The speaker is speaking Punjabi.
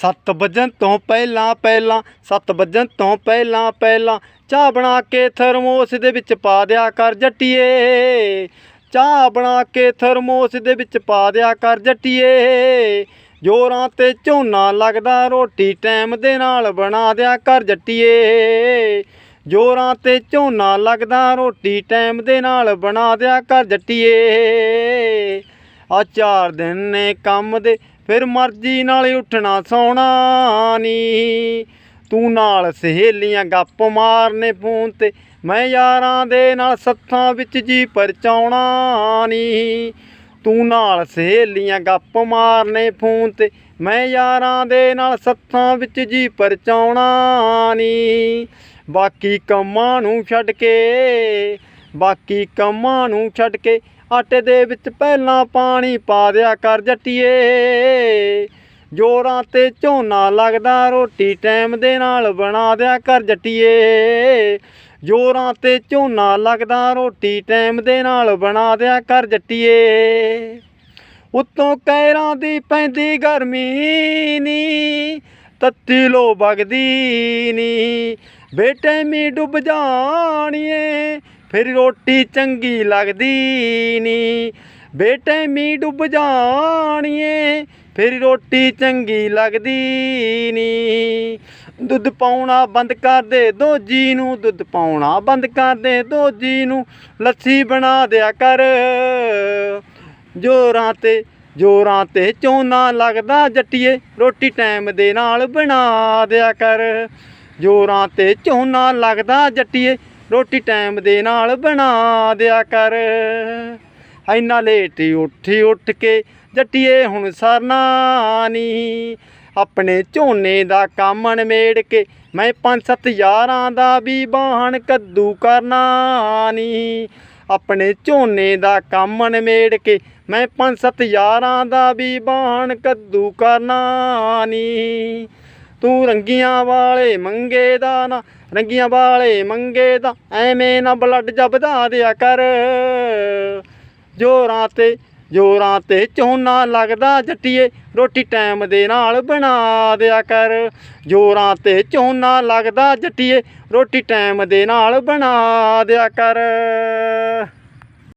ਸੱਤ ਵਜਣ ਤੋਂ ਪਹਿਲਾਂ ਪਹਿਲਾਂ, ਸੱਤ ਵਜਣ ਤੋਂ ਪਹਿਲਾਂ ਪਹਿਲਾਂ, ਚਾਹ ਬਣਾ ਕੇ ਥਰਮੋਸ ਦੇ ਵਿੱਚ ਪਾ ਦਿਆ ਕਰ ਜੱਟੀਏ। ਚਾਹ ਬਣਾ ਕੇ ਥਰਮੋਸ ਦੇ ਵਿੱਚ ਪਾ ਦਿਆ ਕਰ ਜੱਟੀਏ। ਜੋਰਾਂ ਤੇ ਝੋਨਾ ਲੱਗਦਾ, ਰੋਟੀ ਟਾਈਮ ਦੇ ਨਾਲ ਬਣਾ ਦਿਆ ਕਰ ਜੱਟੀਏ। ਜੋਰਾਂ ਤੇ ਝੋਨਾ ਲੱਗਦਾ, ਰੋਟੀ ਟਾਈਮ ਦੇ ਨਾਲ ਬਣਾ ਦਿਆ ਕਰ ਜੱਟੀਏ। ਆ ਚਾਰ ਦਿਨ ਨੇ ਕੰਮ ਦੇ ਫਿਰ ਮਰਜ਼ੀ ਨਾਲ ਉੱਠਣਾ ਸੌਣਾ ਨੀ। ਤੂੰ ਨਾਲ ਸਹੇਲੀਆਂ ਗੱਪ ਮਾਰਨੇ ਫੋਨ ਤੇ, ਮੈਂ ਯਾਰਾਂ ਦੇ ਨਾਲ ਸੱਥਾਂ ਵਿੱਚ ਜੀ ਪਰਚਾਉਣਾ ਨੀ। ਤੂੰ ਨਾਲ ਸਹੇਲੀਆਂ ਗੱਪ ਮਾਰਨੇ ਫੋਨ ਤੇ, ਮੈਂ ਯਾਰਾਂ ਦੇ ਨਾਲ ਸੱਥਾਂ ਵਿੱਚ ਜੀ ਪਰਚਾਉਣਾ ਨੀ। ਬਾਕੀ ਕੰਮਾਂ ਨੂੰ ਛੱਡ ਕੇ ਬਾਕੀ ਕੰਮਾਂ ਨੂੰ ਛੱਡ ਕੇ ਆਟੇ ਦੇ ਵਿੱਚ ਪਹਿਲਾਂ ਪਾਣੀ ਪਾ ਦਿਆ ਕਰ ਜੱਟੀਏ। ਜੋਰਾਂ ਤੇ ਝੋਨਾ ਲੱਗਦਾ, ਰੋਟੀ ਟਾਈਮ ਦੇ ਨਾਲ ਬਣਾ ਦਿਆ ਕਰ ਜੱਟੀਏ। ਜੋਰਾਂ ਤੇ ਝੋਨਾ ਲੱਗਦਾ, ਰੋਟੀ ਟਾਈਮ ਦੇ ਨਾਲ ਬਣਾ ਦਿਆ ਕਰ ਜੱਟੀਏ। ਉੱਤੋਂ ਕੈਰਾਂ ਦੀ ਪੈਂਦੀ ਗਰਮੀ ਨੀ, ਤੱਤੀ ਲੋ ਵਗਦੀ ਨੀ। ਬੇਟੇ ਮੀ ਡੁੱਬ ਜਾਣੀਏ ਫਿਰ ਰੋਟੀ ਚੰਗੀ ਲੱਗਦੀ ਨੀ। ਬੇਟੇ ਮੀ ਡੁੱਬ ਜਾਣੀਏ, ਫਿਰ ਰੋਟੀ ਚੰਗੀ ਲੱਗਦੀ ਨੀ। ਦੁੱਧ ਪਾਉਣਾ ਬੰਦ ਕਰ ਦੇ ਦੋ ਜੀ ਨੂੰ, ਦੁੱਧ ਪਾਉਣਾ ਬੰਦ ਕਰ ਦੇ ਦੋ ਜੀ ਨੂੰ, ਲੱਸੀ ਬਣਾ ਦਿਆ ਕਰ। ਜੋਰਾਂ ਤੇ ਜੋਰਾਂ ਤੇ ਝੋਨਾ ਲੱਗਦਾ ਜੱਟੀਏ, ਰੋਟੀ ਟਾਈਮ ਦੇ ਨਾਲ ਬਣਾ ਦਿਆ ਕਰ। ਜੋਰਾਂ ਤੇ ਝੋਨਾ ਲੱਗਦਾ ਜੱਟੀਏ ਰੋਟੀ ਟਾਈਮ ਦੇ ਨਾਲ ਬਣਾ ਦਿਆ ਕਰ। ਇੰਨਾ ਲੇਟ ਹੀ ਉੱਠੀ ਉੱਠ ਕੇ ਜੱਟੀਏ ਹੁਣ ਸਰਨਾ ਨੀ ਆਪਣੇ ਝੋਨੇ ਦਾ ਕੰਮ ਨਿਮੇੜ ਕੇ ਮੈਂ ਪੰਜ ਸੱਤ ਯਾਰਾਂ ਦਾ ਵੀ ਬਾਹਣ ਕੱਦੂ ਕਰਨਾ ਨੀ ਆਪਣੇ ਝੋਨੇ ਦਾ ਕੰਮ ਨਿਮੇੜ ਕੇ ਮੈਂ ਪੰਜ ਸੱਤ ਯਾਰਾਂ ਦਾ ਵੀ ਬਾਹਣ ਕੱਦੂ ਕਰਨਾ ਨੀ ਤੂੰ ਰੰਗੀਆਂ ਵਾਲੇ ਮੰਗੇ ਦਾ ਨਾ, ਰੰਗੀਆਂ ਵਾਲੇ ਮੰਗੇ ਦਾ, ਐਵੇਂ ਨਾ ਬਲੱਡ ਜਬਦਾ ਦਿਆ ਕਰ। ਜੋਰਾਂ ਤੇ ਜੋਰਾਂ ਤੇ ਝੋਨਾ ਲੱਗਦਾ ਜੱਟੀਏ, ਰੋਟੀ ਟਾਈਮ ਦੇ ਨਾਲ ਬਣਾ ਦਿਆ ਕਰ। ਜੋਰਾਂ ਤੇ ਝੋਨਾ ਲੱਗਦਾ ਜੱਟੀਏ, ਰੋਟੀ ਟਾਈਮ ਦੇ ਨਾਲ ਬਣਾ ਦਿਆ ਕਰ।